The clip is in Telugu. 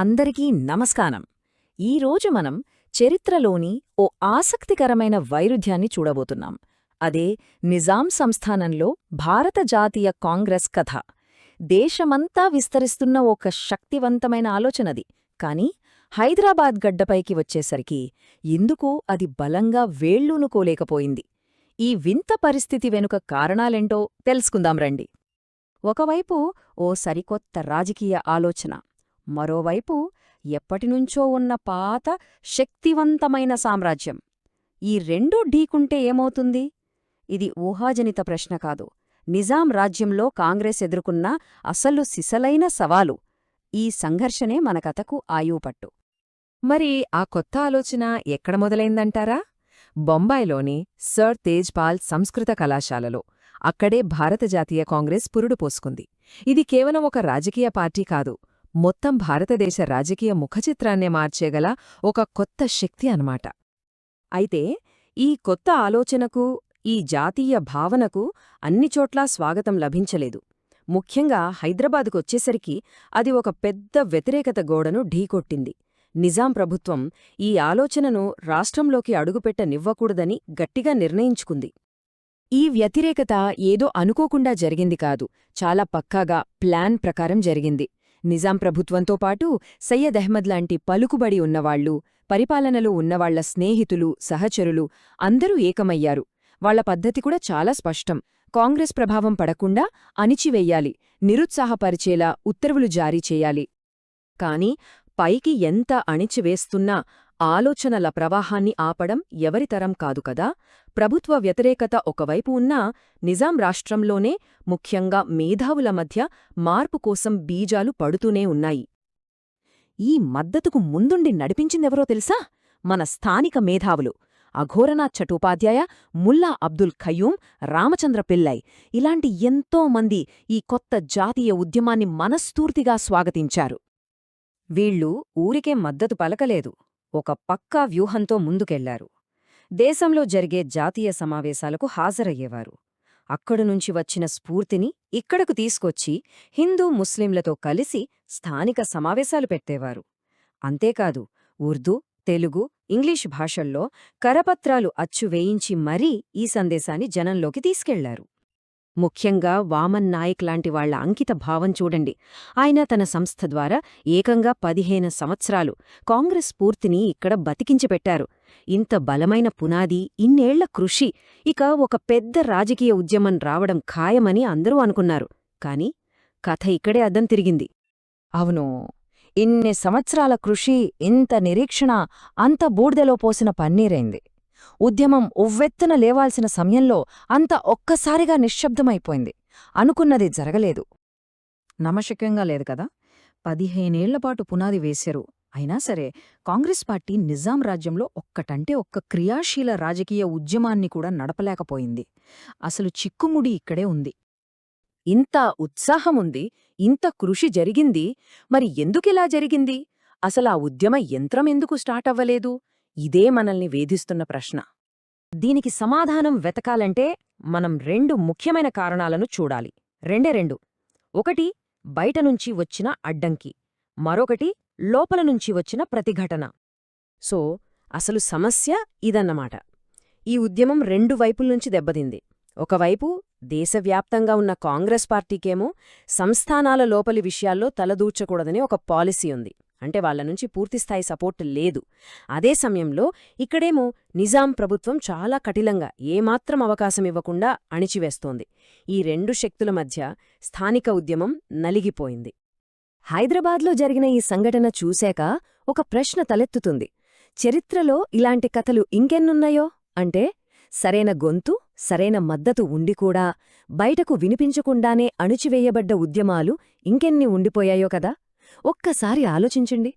అందరికీ నమస్కారం. ఈరోజు మనం చరిత్రలోని ఓ ఆసక్తికరమైన వైరుధ్యాన్ని చూడబోతున్నాం. అదే నిజాం సంస్థానంలో భారత జాతీయ కాంగ్రెస్ కథ. దేశమంతా విస్తరిస్తున్న ఒక శక్తివంతమైన ఆలోచనది. కాని హైదరాబాద్ గడ్డపైకి వచ్చేసరికి ఎందుకు అది బలంగా వేళ్ళూనుకోలేకపోయింది ఈ వింత పరిస్థితి వెనుక కారణాలేంటో తెలుసుకుందాం రండి. ఒకవైపు ఓ సరికొత్త రాజకీయ ఆలోచన. మరోవైపు ఎప్పటినుంచో ఉన్న పాత శక్తివంతమైన సామ్రాజ్యం. ఈ రెండూ ఢీకుంటే ఏమవుతుంది? ఇది ఊహాజనిత ప్రశ్న కాదు. నిజాం రాజ్యంలో కాంగ్రెస్ ఎదుర్కొన్న అసలు సిసలైన సవాలు. ఈ సంఘర్షణే మన కథకు ఆయువుపట్టు. మరి ఆ కొత్త ఆలోచన ఎక్కడ మొదలైందంటారా? బొంబాయిలోని సర్ తేజ్పాల్ సంస్కృత కళాశాలలో. అక్కడే భారత జాతీయ కాంగ్రెస్ పురుడు పోసుకుంది. ఇది కేవలం ఒక రాజకీయ పార్టీ కాదు. మొత్తం భారతదేశ రాజకీయ ముఖచిత్రాన్నే మార్చేగల ఒక కొత్త శక్తి అన్నమాట. అయితే ఈ కొత్త ఆలోచనకు ఈ జాతీయ భావనకు అన్నిచోట్లా స్వాగతం లభించలేదు. ముఖ్యంగా హైదరాబాదుకొచ్చేసరికి అది ఒక పెద్ద వ్యతిరేకత గోడను ఢీకొట్టింది. నిజాం ప్రభుత్వం ఈ ఆలోచనను రాష్ట్రంలోకి అడుగుపెట్టనివ్వకూడదని గట్టిగా నిర్ణయించుకుంది. ఈ వ్యతిరేకత ఏదో అనుకోకుండా జరిగింది కాదు. చాలా పక్కాగా ప్లాన్ ప్రకారం జరిగింది. నిజాం ప్రభుత్వంతో పాటు సయ్యద్ అహ్మద్ లాంటి పలుకుబడి ఉన్నవాళ్ళు పరిపాలనలో ఉన్నవాళ్ళ స్నేహితులు సహచరులు అందరూ ఏకమయ్యారు. వాళ్ళ పద్ధతి కూడా చాలా స్పష్టం. కాంగ్రెస్ ప్రభావం పడకుండా అణిచివెయ్యాలి నిరుత్సాహపరిచేలా ఉత్తర్వులు జారీ చేయాలి. కాని పైకి ఎంత అణిచివేస్తున్నా ఆలోచనల ప్రవాహాన్ని ఆపడం ఎవరితరం కాదు కదా? ప్రభుత్వ వ్యతిరేకత ఒకవైపు ఉన్నా నిజాం రాష్ట్రంలోనే ముఖ్యంగా మేధావుల మధ్య మార్పు కోసం బీజాలు పడుతూనే ఉన్నాయి. ఈ మద్దతుకు ముందుండి నడిపించిందెవరో తెలుసా? మన స్థానిక మేధావులు. అఘోరనాథ్ చటోపాధ్యాయ ముల్లా అబ్దుల్ ఖయ్యూం రామచంద్ర పిల్లై ఇలాంటి ఎంతో మంది ఈ కొత్త జాతీయ ఉద్యమాన్ని మనస్తూర్తిగా స్వాగతించారు. వీళ్ళు ఊరికే మద్దతు పలకలేదు. ఒక పక్కా వ్యూహంతో ముందుకెళ్ళారు. దేశంలో జరిగే జాతీయ సమావేశాలకు హాజరయ్యేవారు. అక్కడునుంచి వచ్చిన స్ఫూర్తిని ఇక్కడకు తీసుకొచ్చి హిందూ ముస్లింలతో కలిసి స్థానిక సమావేశాలు పెట్టేవారు. అంతేకాదు ఉర్దూ తెలుగు ఇంగ్లీష్ భాషల్లో కరపత్రాలు అచ్చు వేయించి మరీ ఈ సందేశాన్ని జనంలోకి తీసుకెళ్ళారు. ముఖ్యంగా వామన్ నాయక్ లాంటి వాళ్ళ అంకిత భావం చూడండి. ఆయన తన సంస్థ ద్వారా ఏకంగా పదిహేను సంవత్సరాలు కాంగ్రెస్ స్ఫూర్తిని ఇక్కడ బతికించిపెట్టారు. ఇంత బలమైన పునాది ఇన్నేళ్ళ కృషి ఇక ఒక పెద్ద రాజకీయ ఉద్యమం రావడం ఖాయమని అందరూ అనుకున్నారు. కాని కథ ఇక్కడే అద్దం తిరిగింది. అవును ఇన్ని సంవత్సరాల కృషి ఇంత నిరీక్షణ అంత బూడిదలో పోసిన పన్నీరైంది. ఉద్యమం ఉవ్వెత్తున లేవాల్సిన సమయంలో అంత ఒక్కసారిగా నిశ్శబ్దమైపోయింది. అనుకున్నది జరగలేదు. నమశక్యంగా లేదు కదా. పదిహేనేళ్ళపాటు పునాది వేశారు. అయినా సరే కాంగ్రెస్ పార్టీ నిజాం రాజ్యంలో ఒక్కటంటే ఒక్క క్రియాశీల రాజకీయ ఉద్యమాన్ని కూడా నడపలేకపోయింది. అసలు చిక్కుముడి ఇక్కడే ఉంది. ఇంత ఉత్సాహముంది ఇంత కృషి జరిగింది మరి ఎందుకిలా జరిగింది? అసలా ఉద్యమ యంత్రం ఎందుకు స్టార్ట్ అవ్వలేదు? ఇదే మనల్ని వేధిస్తున్న ప్రశ్న. దీనికి సమాధానం వెతకాలంటే మనం రెండు ముఖ్యమైన కారణాలను చూడాలి. రెండే రెండు. ఒకటి బయటనుంచి వచ్చిన అడ్డంకి. మరొకటి లోపల నుంచి వచ్చిన ప్రతిఘటన. సో అసలు సమస్య ఇదన్నమాట. ఈ ఉద్యమం రెండు వైపుల్నుంచి దెబ్బతింది. ఒకవైపు దేశవ్యాప్తంగా ఉన్న కాంగ్రెస్ పార్టీకేమో సంస్థానాల లోపలి విషయాల్లో తలదూర్చకూడదని ఒక పాలసీ ఉంది. అంటే వాళ్ళ నుంచి పూర్తిస్థాయి సపోర్ట్ లేదు. అదే సమయంలో ఇక్కడేమో నిజాం ప్రభుత్వం చాలా కఠినంగా ఏమాత్రం అవకాశం ఇవ్వకుండా అణిచివేస్తోంది. ఈ రెండు శక్తుల మధ్య స్థానిక ఉద్యమం నలిగిపోయింది. హైదరాబాద్లో జరిగిన ఈ సంఘటన చూశాక ఒక ప్రశ్న తలెత్తుతుంది. చరిత్రలో ఇలాంటి కథలు ఇంకెన్నున్నాయో? అంటే సరైన గొంతు సరైన మద్దతు ఉండి కూడా బయటకు వినిపించకుండానే అణుచివేయబడ్డ ఉద్యమాలు ఇంకెన్ని ఉండిపోయాయో కదా? ఒక్కసారి ఆలోచించండి.